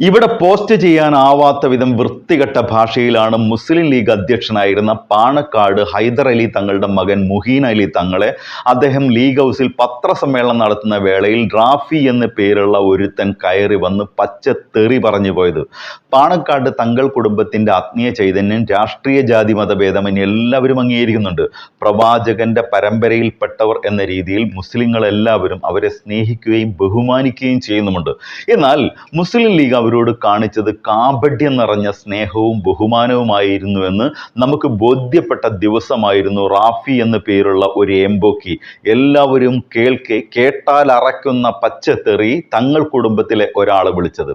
ഇവിടെ പോസ്റ്റ് ചെയ്യാനാവാത്ത വിധം വൃത്തികെട്ട ഭാഷയിലാണ് മുസ്ലിം ലീഗ് അധ്യക്ഷനായിരുന്ന പാണക്കാട് ഹൈദർ അലി തങ്ങളുടെ മകൻ മുഹീൻ അലി തങ്ങളെ അദ്ദേഹം ലീഗ് ഹൗസിൽ പത്രസമ്മേളനം നടത്തുന്ന വേളയിൽ റാഫി എന്ന പേരുള്ള ഒരുത്തൻ കയറി വന്ന് പച്ച തെറി പറഞ്ഞു പോയത്. പാണക്കാട് തങ്ങൾ കുടുംബത്തിന്റെ ആത്മീയ ചൈതന്യം രാഷ്ട്രീയ ജാതി മതഭേദമന്യേ എല്ലാവരും അംഗീകരിക്കുന്നുണ്ട്. പ്രവാചകന്റെ പരമ്പരയിൽപ്പെട്ടവർ എന്ന രീതിയിൽ മുസ്ലിങ്ങളെല്ലാവരും അവരെ സ്നേഹിക്കുകയും ബഹുമാനിക്കുകയും ചെയ്യുന്നുമുണ്ട്. എന്നാൽ മുസ്ലിം ലീഗ് അവരോട് കാണിച്ചത് കാപഢ്യം നിറഞ്ഞ സ്നേഹവും ബഹുമാനവുമായിരുന്നു എന്ന് നമുക്ക് ബോധ്യപ്പെട്ട ദിവസമായിരുന്നു റാഫി എന്ന പേരുള്ള ഒരു എംബോക്കി. എല്ലാവരും കേൾക്കെ കേട്ടാൽ അറയ്ക്കുന്ന പച്ചത്തെറി തങ്ങൾ കുടുംബത്തിലെ ഒരാളെ വിളിച്ചത്.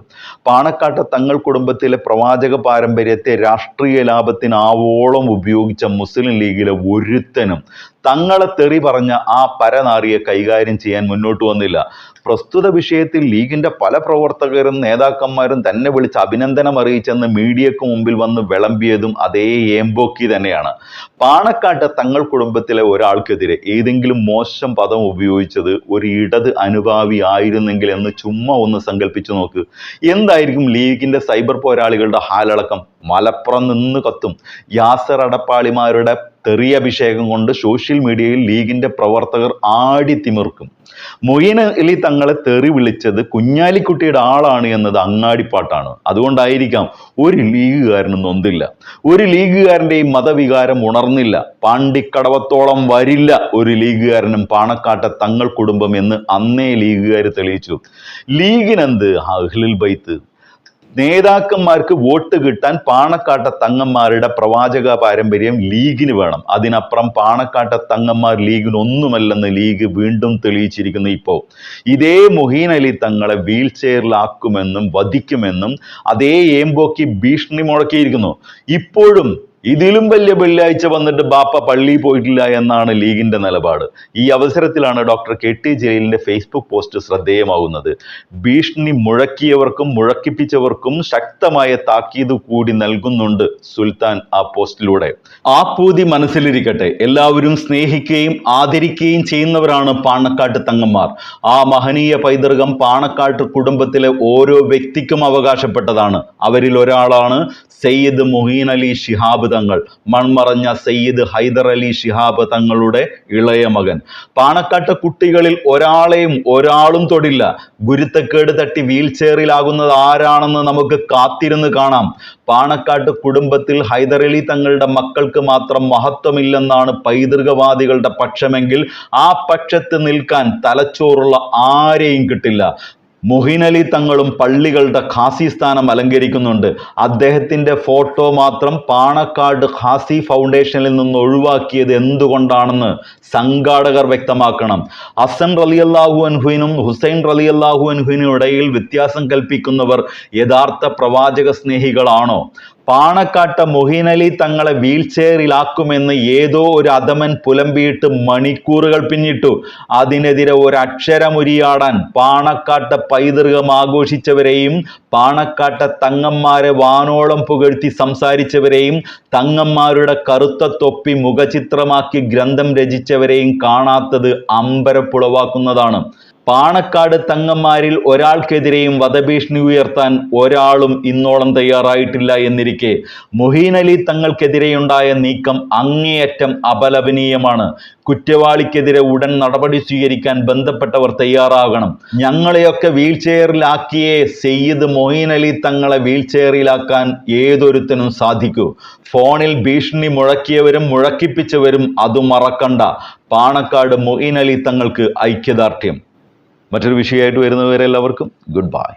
പാണക്കാട്ട് തങ്ങൾ കുടുംബത്തിലെ പ്രവാചക പാരമ്പര്യത്തെ രാഷ്ട്രീയ ലാഭത്തിന് ആവോളം ഉപയോഗിച്ച മുസ്ലിം ലീഗിലെ ഒരുത്തനും തങ്ങളെ തെറി പറഞ്ഞ ആ പരനാറിയെ കൈകാര്യം ചെയ്യാൻ മുന്നോട്ട് വന്നില്ല. പ്രസ്തുത വിഷയത്തിൽ ലീഗിന്റെ പല പ്രവർത്തകരും നേതാക്കന്മാരും തന്നെ വിളിച്ച് അഭിനന്ദനം അറിയിച്ചെന്ന് മീഡിയക്ക് മുമ്പിൽ വന്ന് വിളമ്പിയതും അതേ ഏമ്പോക്കി തന്നെയാണ്. പാണക്കാട്ട് തങ്ങൾ കുടുംബത്തിലെ ഒരാൾക്കെതിരെ ഏതെങ്കിലും മോശം പദം ഉപയോഗിച്ചത് ഒരു ഇടത് അനുഭാവി ആയിരുന്നെങ്കിൽ എന്ന് ചുമ്മാ ഒന്ന് സങ്കല്പിച്ചു നോക്ക്. എന്തായിരിക്കും ലീഗിന്റെ സൈബർ പോരാളികളുടെ ഹാലടക്കം? മലപ്പുറം നിന്ന് കത്തും. യാസർ അടപ്പാളിമാരുടെ തെറിയഭിഷേകം കൊണ്ട് സോഷ്യൽ മീഡിയയിൽ ലീഗിന്റെ പ്രവർത്തകർ ആടി തിമിർക്കും. മൊയ്യൻ അലി തങ്ങളെ തെറി വിളിച്ചത് കുഞ്ഞാലിക്കുട്ടിയുടെ ആളാണ് എന്നത് അങ്ങാടിപ്പാട്ടാണ്. അതുകൊണ്ടായിരിക്കാം ഒരു ലീഗുകാരനും നൊന്തില്ല. ഒരു ലീഗുകാരന്റെയും മതവികാരം ഉണർന്നില്ല. പാണ്ടിക്കടവത്തോളം വരില്ല ഒരു ലീഗുകാരനും പാണക്കാട്ടെ തങ്ങൾ കുടുംബം എന്ന് അന്നേ ലീഗുകാർ തെളിയിച്ചു. ലീഗിനെന്ത്? അഹ്ലിൽ ബൈത്ത്. നേതാക്കന്മാർക്ക് വോട്ട് കിട്ടാൻ പാണക്കാട്ട തങ്ങന്മാരുടെ പ്രവാചക പാരമ്പര്യം ലീഗിന് വേണം. അതിനപ്പുറം പാണക്കാട്ട തങ്ങന്മാർ ലീഗിന് ഒന്നുമല്ലെന്ന് ലീഗ് വീണ്ടും തെളിയിച്ചിരിക്കുന്നു ഇപ്പോൾ. ഇതേ മുഹീൻ അലി തങ്ങളെ വീൽ ചെയറിലാക്കുമെന്നും വധിക്കുമെന്നും അതേ ഏമ്പോക്കി ഭീഷണി മുഴക്കിയിരിക്കുന്നു. ഇപ്പോഴും ഇതിലും വലിയ വെള്ളിയാഴ്ച വന്നിട്ട് ബാപ്പ പള്ളിയിൽ പോയിട്ടില്ല എന്നാണ് ലീഗിന്റെ നിലപാട്. ഈ അവസരത്തിലാണ് ഡോക്ടർ കെ ടി ജലീലിന്റെ ഫേസ്ബുക്ക് പോസ്റ്റ് ശ്രദ്ധേയമാകുന്നത്. ഭീഷണി മുഴക്കിയവർക്കും മുഴക്കിപ്പിച്ചവർക്കും ശക്തമായ താക്കീത് കൂടി നൽകുന്നുണ്ട് സുൽത്താൻ ആ പോസ്റ്റിലൂടെ. ആ പൂതി മനസ്സിലിരിക്കട്ടെ. എല്ലാവരും സ്നേഹിക്കുകയും ആദരിക്കുകയും ചെയ്യുന്നവരാണ് പാണക്കാട്ട് തങ്ങന്മാർ. ആ മഹനീയ പൈതൃകം പാണക്കാട്ട് കുടുംബത്തിലെ ഓരോ വ്യക്തിക്കും അവകാശപ്പെട്ടതാണ്. അവരിൽ ഒരാളാണ് സയ്യിദ് മൊഹീൻ അലി ശിഹാബ് തങ്ങൾ മൺമറഞ്ഞ സയ്യിദ് ഹൈദർ അലി ഷിഹാബ് തങ്ങളുടെ ഇളയ മകൻ. പാണക്കാട്ട് കുട്ടികളിൽ ഒരാളെയും ഒരാളും തൊടില്ല. ഗുരുത്തക്കേട് തട്ടി വീൽ ചെയറിലാകുന്നത് ആരാണെന്ന് നമുക്ക് കാത്തിരുന്ന് കാണാം. പാണക്കാട്ട് കുടുംബത്തിൽ ഹൈദർ അലി തങ്ങളുടെ മക്കൾക്ക് മാത്രം മഹത്വമില്ലെന്നാണ് പൈതൃകവാദികളുടെ പക്ഷമെങ്കിൽ ആ പക്ഷത്ത് നിൽക്കാൻ തലച്ചോറുള്ള ആരെയും കിട്ടില്ല. മൊഹിൻ അലി തങ്ങളും പള്ളികളുടെ ഖാസി സ്ഥാനം അലങ്കരിക്കുന്നുണ്ട്. അദ്ദേഹത്തിന്റെ ഫോട്ടോ മാത്രം പാണക്കാട് ഖാസി ഫൗണ്ടേഷനിൽ നിന്ന് ഒഴിവാക്കിയത് എന്തുകൊണ്ടാണെന്ന് സംഘാടകർ വ്യക്തമാക്കണം. അസൻ റലിയല്ലാഹു അൻഹുവിനും ഹുസൈൻ റലിയല്ലാഹു അൻഹുവിനും ഇടയിൽ വ്യത്യാസം കൽപ്പിക്കുന്നവർ യഥാർത്ഥ പ്രവാചക സ്നേഹികളാണോ? പാണക്കാട്ട മൊഹീനലി തങ്ങളെ വീൽ ചെയറിലാക്കുമെന്ന് ഏതോ ഒരു അധമൻ പുലമ്പിയിട്ട് മണിക്കൂറുകൾ പിന്നിട്ടു. അതിനെതിരെ ഒരക്ഷരമുരിയാടാൻ പാണക്കാട്ട പൈതൃകം ആഘോഷിച്ചവരെയും പാണക്കാട്ട തങ്ങന്മാരെ വാനോളം പുകഴ്ത്തി സംസാരിച്ചവരെയും തങ്ങന്മാരുടെ കറുത്ത തൊപ്പി മുഖചിത്രമാക്കി ഗ്രന്ഥം രചിച്ചവരെയും കാണാത്തത് അമ്പരപ്പുളവാക്കുന്നതാണ്. പാണക്കാട് തങ്ങന്മാരിൽ ഒരാൾക്കെതിരെയും വധഭീഷണി ഉയർത്താൻ ഒരാളും ഇന്നോളം തയ്യാറായിട്ടില്ല എന്നിരിക്കെ മൊഹീൻ അലി തങ്ങൾക്കെതിരെയുണ്ടായ നീക്കം അങ്ങേയറ്റം അപലപനീയമാണ്. കുറ്റവാളിക്കെതിരെ ഉടൻ നടപടി സ്വീകരിക്കാൻ ബന്ധപ്പെട്ടവർ തയ്യാറാകണം. ഞങ്ങളെയൊക്കെ വീൽ ചെയറിലാക്കിയേ സെയ്ദ് മൊഹീൻ അലി തങ്ങളെ വീൽ ചെയറിലാക്കാൻ ഏതൊരുത്തനും സാധിക്കൂ. ഫോണിൽ ഭീഷണി മുഴക്കിയവരും മുഴക്കിപ്പിച്ചവരും അത് മറക്കണ്ട. പാണക്കാട് മൊഹീൻ അലി തങ്ങൾക്ക് ഐക്യദാർഢ്യം. മറ്റൊരു വിഷയമായിട്ട് വരുന്നവരെ എല്ലാവർക്കും ഗുഡ് ബൈ